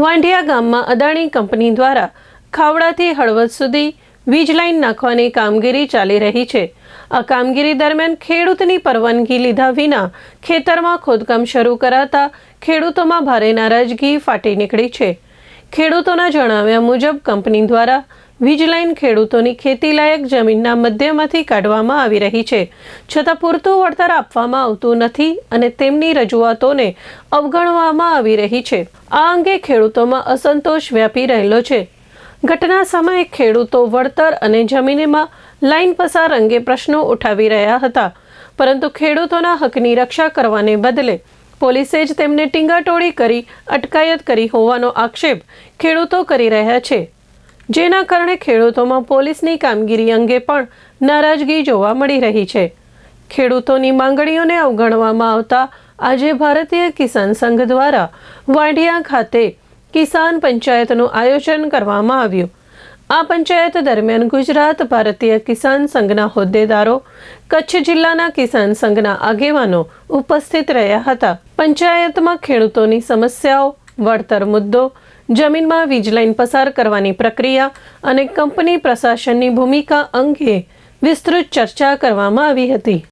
વાંઢિયા ગામમાં અદાણી કંપની દ્વારા ખાવડાથી હળવદ સુધી વીજ લાઇન નાખવાની કામગીરી ચાલી રહી છે. આ કામગીરી દરમિયાન ખેડૂતની પરવાનગી લીધા વિના ખેતરમાં ખોદકામ શરૂ કરાતા ખેડૂતોમાં ભારે નારાજગી ફાટી નીકળી છે. ખેડૂતોના જણાવ્યા મુજબ કંપની દ્વારા વીજ લાઇન ખેડૂતોની ખેતીલાયક જમીનના મધ્યમાંથી કાઢવામાં આવી રહી છે. છતાં પૂરતું વળતર આપવામાં આવતું નથી અને તેમની રજૂઆતોને અવગણવામાં આવી રહી છે. આ અંગે ખેડૂતોમાં અસંતોષ વ્યાપી રહેલો છે. ઘટના સમયે ખેડૂતો વળતર અને જમીનમાં લાઇન પસાર અંગે પ્રશ્નો ઉઠાવી રહ્યા હતા. પરંતુ ખેડૂતોના હકની રક્ષા કરવાને બદલે પોલીસે જ તેમને ટીંગાટોળી કરી અટકાયત કરી હોવાનો આક્ષેપ ખેડૂતો કરી રહ્યા છે. જેના કારણે ખેડૂતોમાં પોલીસની કામગીરી અંગે પણ નારાજગી જોવા મળી રહી છે. ખેડૂતોની માંગણીઓને અવગણવામાં આવતા આજે ભારતીય કિસાન સંઘ દ્વારા વાઢિયા ખાતે કિસાન પંચાયતનું આયોજન કરવામાં આવ્યું. આ પંચાયત દરમિયાન ગુજરાત ભારતીય કિસાન સંઘના હોદ્દેદારો, કચ્છ જિલ્લાના કિસાન સંઘના આગેવાનો ઉપસ્થિત રહ્યા હતા. પંચાયતમાં ખેડૂતોની સમસ્યાઓ, વળતર મુદ્દો, જમીનમાં વીજ લાઇન પસાર કરવાની પ્રક્રિયા અને કંપની પ્રશાસનની ભૂમિકા અંગે વિસ્તૃત ચર્ચા કરવામાં આવી હતી.